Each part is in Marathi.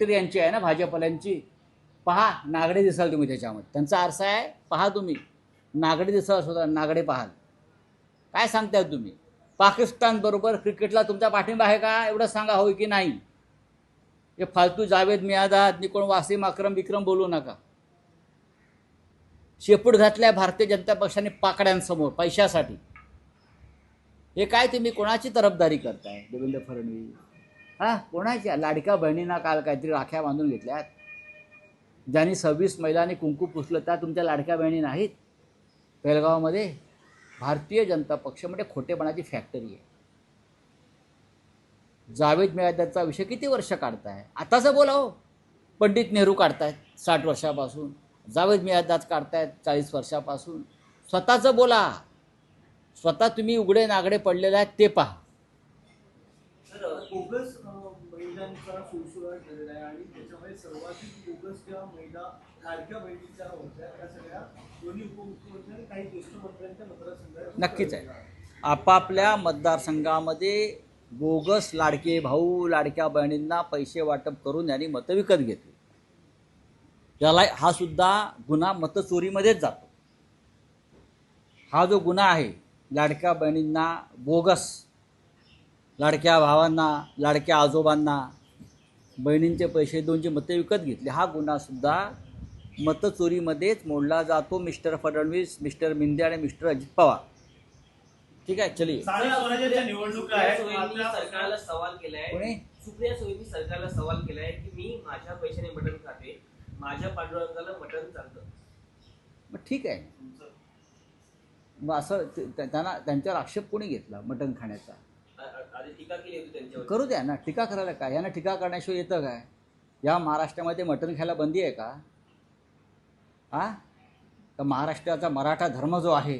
तर यांची आहे ना भाजपल्यांची पहा नागडे दिसाल तुम्ही त्याच्यामध्ये. त्यांचा आरसा आहे पहा तुम्ही. नागडे दिसाल स्वतः नागडे पाहाल. काय सांगताय तुम्ही? पाकिस्तानबरोबर क्रिकेटला तुमचा पाठिंबा आहे का? एवढं सांगा होय की नाही? हे फालतू जावेद मियादाद निकोण वासिम अक्रम विक्रम बोलू नका. शेपूट घातल्या भारतीय जनता पक्षाने पाकड्यांसमोर पैशासाठी. हे काय तुम्ही कोणाची तरफदारी करताय देवेंद्र फडणवीस? हा कोणाच्या? लाडक्या बहिणींना काल काहीतरी राख्या बांधून घेतल्यात. ज्यांनी सव्वीस महिलांनी कुंकू पुसलं त्या तुमच्या लाडक्या बहिणी नाहीत. बेळगावमध्ये भारतीय जनता पक्ष म्हणजे खोटेपणाची फॅक्टरी आहे. जावेद मियादाचा विषय किती वर्ष काढताय? आताचं बोला हो. पंडित नेहरू काढतायत साठ वर्षापासून. जावेद मियादाज काढतायत चाळीस वर्षापासून. स्वतःचं बोला. स्वतः तुम्ही उघडे नागडे पडलेले आहेत ते पहा बोगस अं, महिलांचा सुळसुळाट झालेला आहे आणि त्याच्यामध्ये सर्वाधिक बोगस ज्या महिला लाडक्या बहिणीच्या होत्या त्या सगळ्या दोन्ही उपमुख्यमंत्री आणि काही ज्येष्ठ मंत्र्यांच्या मतदारसंघात नक्कीच आहे. आपापल्या मतदारसंघामध्ये बोगस लाडके भाऊ लाडक्या बहिणींना पैसे वाटप करून यांनी मतं विकत घेतली. याला हा सुद्धा गुन्हा मतचोरीमध्येच जातो. हा जो गुन्हा आहे लाडक्या बहिणींना बोगस लाडक्या भावांना लाडक्या आजोबांना बहिणींचे पैसे देऊन जी मतं विकत घेतली. हा गुन्हासुद्धा मतचोरीमध्येच मोडला जातो मिस्टर फडणवीस मिस्टर मिंदे आणि मिस्टर अजित पवार. ठीक आहे आपल्या- सरकारला सवाल केलाय. कोणी? सुप्रिया सुळेंनी सरकारला सवाल केलाय की मी माझ्या पैशाने मटण खाते माझ्या पांडुरंगाला मटण चालतं. मग ठीक आहे. मग असं त्यांना त्यांच्यावर आक्षेप कोणी घेतला मटण खाण्याचा? करू द्या ना टीका करायला काय? यांना टीका करण्याशिवाय येतं काय? या महाराष्ट्रामध्ये मटण खायला बंदी आहे का? हा? तर महाराष्ट्राचा मराठा धर्म जो आहे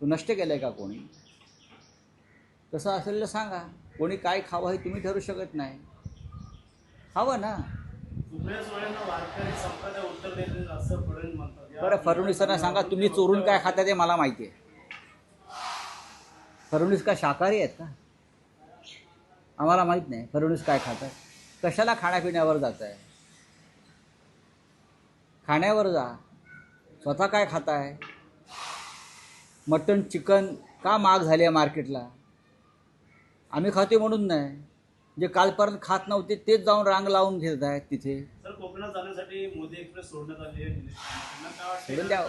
तो नष्ट केला आहे का कोणी? तसं असेल तर सांगा. कोणी काय खावं हे तुम्ही ठरू शकत नाही. खावं ना. बरं फडणवीसांना सांगा तुम्ही चोरून काय खाता ते मला माहिती आहे. फडणवीस काय शाकाहारी आहेत का? आम्हाला माहीत नाही फडणवीस काय खातात कशाला खाण्यापिण्यावर जात आहे? खाण्यावर जा. स्वतः काय खाताय मटण चिकन का महाग झाले आहे मार्केटला? आम्ही खाते म्हणून नाही. जे कालपर्यंत खात नव्हते तेच जाऊन रांग लावून घेत आहेत तिथे.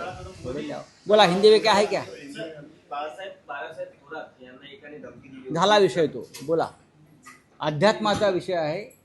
आहे. मोदी- द्यावं बोला हिंदी वे क्या? आहे क्या. झाला विषय तो. बोला. अध्यात्माचा विषय आहे.